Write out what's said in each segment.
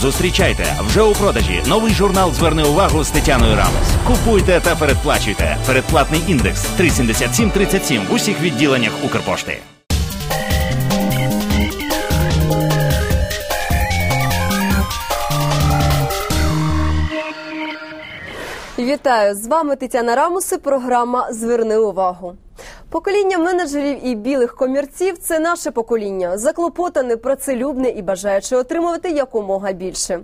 Зустрічайте вже у продажі новий журнал Зверни увагу з Тетяною Рамес. Купуйте та передплачуйте. Передплатний індекс 37737 в усіх відділеннях Укрпошти. Вітаю з вами Тетяна Рамуси. Програма Зверни увагу. Покоління менеджерів і білих комірців це наше покоління, заклопотане, працелюбне і бажаюче отримувати якомога більше.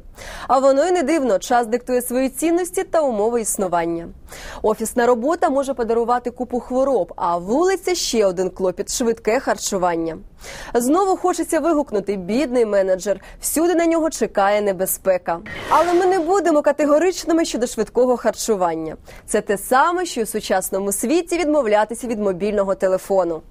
А воно й не дивно. Час диктує свої цінності та умови існування. Офісна робота може подарувати купу хвороб, а вулиця ще один клопіт швидке харчування. Знову хочеться вигукнути бідний менеджер. Всюди на нього чекає небезпека. Але ми не будемо категоричними щодо швидкого харчування. Це те саме, що у сучасному світі відмовлятися від мобільного телефону.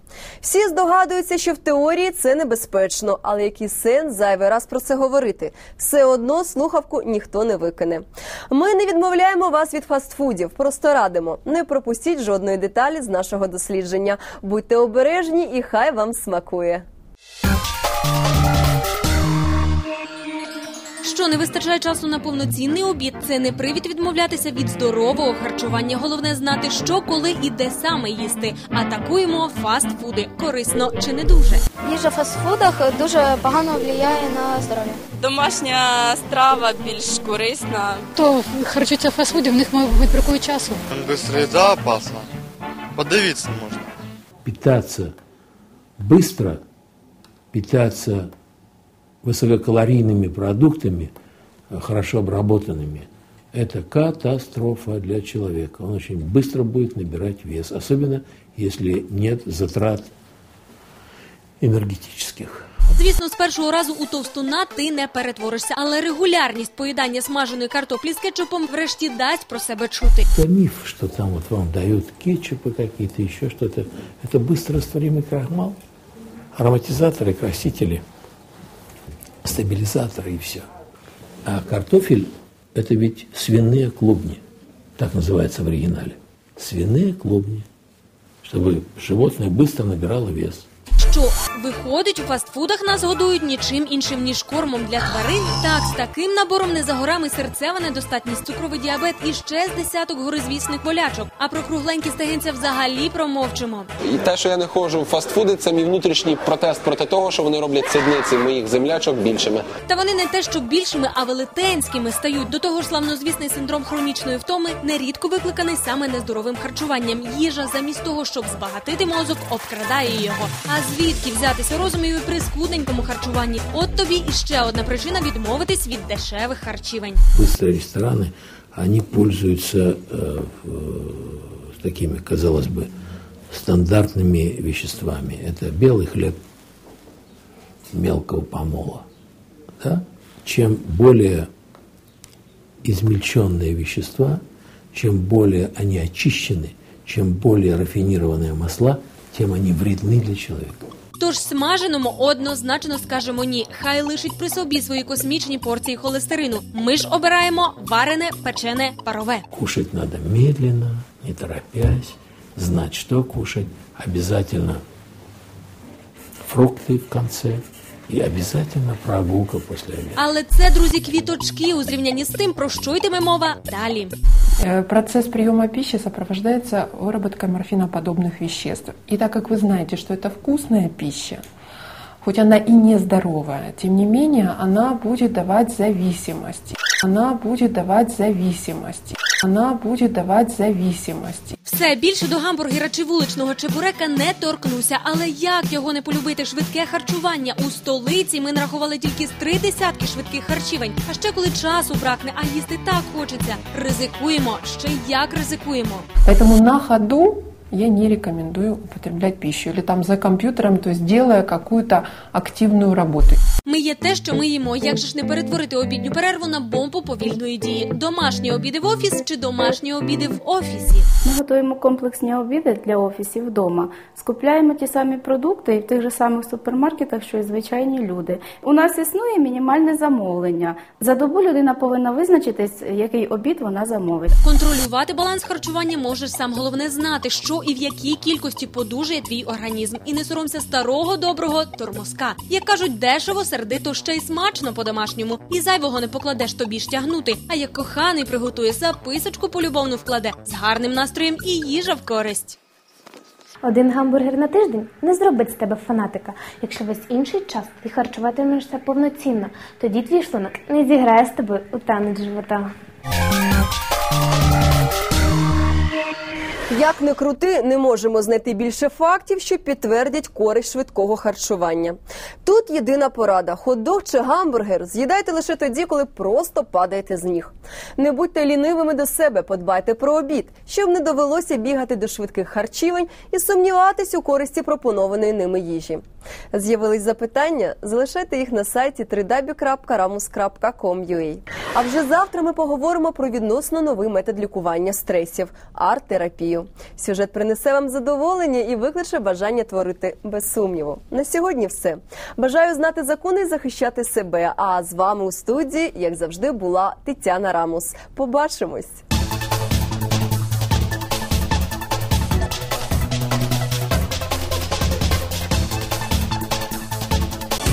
Всі здогадуються, що в теорії це небезпечно, але який сенс зайвий раз про це говорити? Все одно слухавку ніхто не викине. Ми не відмовляємо вас від фастфудів, просто радимо. Не пропустіть жодної деталі з нашого дослідження. Будьте обережні і хай вам смакує. Що не вистачає часу на повноцінний обід, це не привід відмовлятися від здорового харчування. Головне знати, що, коли і де саме їсти. Атакуємо фастфуди. Корисно чи не дуже. Їжа в фастфудах дуже погано впливає на здоров'я. Домашня страва більш корисна. Хто харчується в фастфуді, в них мабуть бракує часу. Быстро еда опасна. Подавиться можно. питаться быстро, питаться высококалорийными продуктами, э, хорошо обработанными, это катастрофа для человека. Он очень быстро будет набирать вес, особенно если нет затрат энергетических. Звісно, з першого разу у товстуна ти не перетворишся, але регулярність поїдання смаженої картоплі з кетчупом врешті дасть про себе чути. Это миф, что там вот вам дают кетчупы какие-то, еще что-то. Это быстро растворимый крахмал, ароматизаторы, красители, стабилизаторы и все. А картофель – это ведь свиные клубни, так называется в оригинале. Свиные клубни, чтобы животное быстро набирало вес. Що виходить, у фастфудах нас годують нічим іншим ніж кормом для тварин. Так, з таким набором не за горами серцева недостатність, цукровий діабет і ще з десяток горизвісних болячок. А про кругленькі стегенця взагалі промовчимо. І те, що я не ходжу в фастфуди, це мій внутрішній протест проти того, що вони роблять сідниці моїх землячок більшими. Та вони не те, що більшими, а велетенськими стають. До того ж, славнозвісний синдром хронічної втоми нерідко викликаний саме нездоровим харчуванням. Їжа замість того, щоб збагатити мозок, обкрадає його. А звідки взятися розумію при скудненькому харчуванні? От тобі і ще одна причина відмовитись від дешевих харчівень. Быстрые рестораны, они пользуются э, э, такими, казалось бы, стандартными веществами. Это белый хлеб мелкого помола. Да? Чем более измельченные вещества, чем более они очищены, чем более рафинированные масла, тем они вредны для человека. Тож смаженому однозначно скажемо ні. Хай лишить при собі свої космічні порції холестерину. Ми ж обираємо варене, печене, парове. Кушать надо медленно, не торопясь, знать, что кушать. Обязательно фрукты в конце и обязательно прогулка после обеда. Але це, друзі, квіточки у зрівнянні з тим, про що йтиме мова далі. Э, Процесс приема пищи сопровождается выработкой морфиноподобных веществ. И так как вы знаете, что это вкусная пища, хоть она и нездоровая, тем не менее она будет давать зависимости. Она будет давать зависимости. Она будет давать зависимости. Все більше до гамбургера чи вуличного чебурека не торкнуся. Але як його не полюбити? Швидке харчування у столиці ми нарахували тільки з три десятки швидких харчівень. А ще коли часу бракне, а їсти так хочеться. Ризикуємо. Ще як ризикуємо. Поэтому на ходу я не рекомендую употреблять пищу. Или там за компьютером, то есть делая какую-то активную работу. Ми є те, що ми їмо. Як же ж не перетворити обідню перерву на бомбу повільної дії? Домашні обіди в офіс чи домашні обіди в офісі? Ми готуємо комплексні обіди для офісів вдома. Скупляємо ті самі продукти і в тих же самих супермаркетах, що й звичайні люди. У нас існує мінімальне замовлення. За добу людина повинна визначитись, який обід вона замовить. Контролювати баланс харчування можеш сам. Головне знати, що і в якій кількості подужає твій організм. І не соромся старого доброго тормозка. Як кажуть, дешево сердито ще й смачно по-домашньому. І зайвого не покладеш тобі ж тягнути. А як коханий приготує записочку полюбовну вкладе з гарним настроєм і їжа в користь. Один гамбургер на тиждень не зробить з тебе фанатика. Якщо весь інший час ти харчуватимешся повноцінно, тоді твій шлунок не зіграє з тобою у танець живота. Як не крути, не можемо знайти більше фактів, що підтвердять користь швидкого харчування. Тут єдина порада: хот-дог чи гамбургер з'їдайте лише тоді, коли просто падаєте з ніг. Не будьте лінивими до себе, подбайте про обід, щоб не довелося бігати до швидких харчівень і сумніватись у користі пропонованої ними їжі. З'явились запитання? Залишайте їх на сайті www.ramus.com.ua. А вже завтра ми поговоримо про відносно новий метод лікування стресів арт-терапію. Сюжет принесе вам задоволення і викличе бажання творити без сумніву. На сьогодні все. Бажаю знати закони і захищати себе. А з вами у студії, як завжди, була Тетяна Рамус. Побачимось.